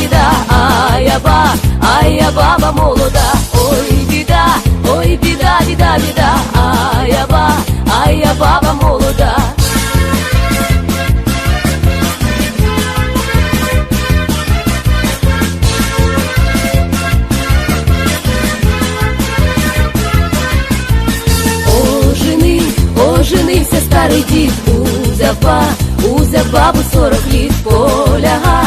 біда, а я ба, а я баба молода, ой, біда, ой, біда, біда, біда, а я ба, а я баба молода. Ожени, оженився старий дід, узяв ба, узяв бабу сорок літ, поляга,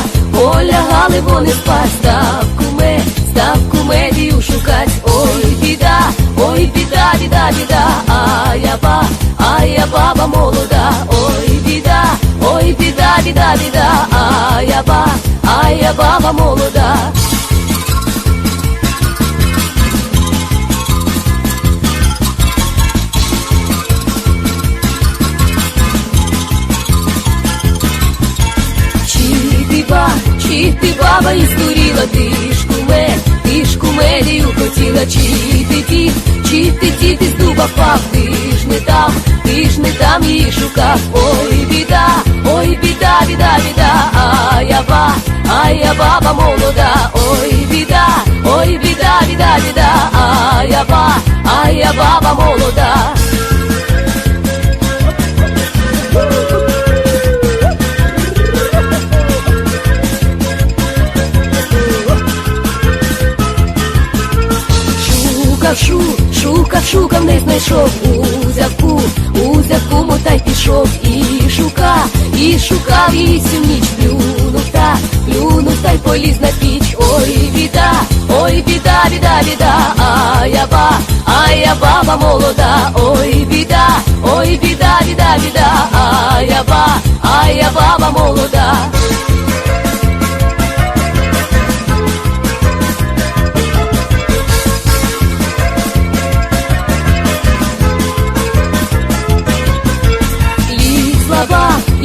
полягали вони спать, став куме, став кумедію шукать, ой, біда, ой, біда, біда, біда, а я ба, а я баба молода, ой, біда, ой, біда, біда, біда, а я ба, а я баба молода. Ба, ти баба і здуріла, ти ж куме, ти ж кумедію хотіла, чи ти дід, чи ти дід із дуба впав, ти ж не там, ти ж не там її шукав, ой, біда, ой, біда, біда, біда, а я ба, а я баба молода, ой, біда, ой, біда, біда, біда, а я ба, а я баба молода. Шукав, шу, шукав, шукав, не знайшов, узяв ку, узяв куму та й пішов, і шукав, і шукав її всю ніч, плюнув та, плюнув та й поліз на піч, ой, біда, ой, біда, біда, біда, а я ба, а я баба молода, ой, біда, ой, біда, біда, біда, а я ба, а я баба молода.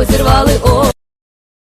ліс, ой,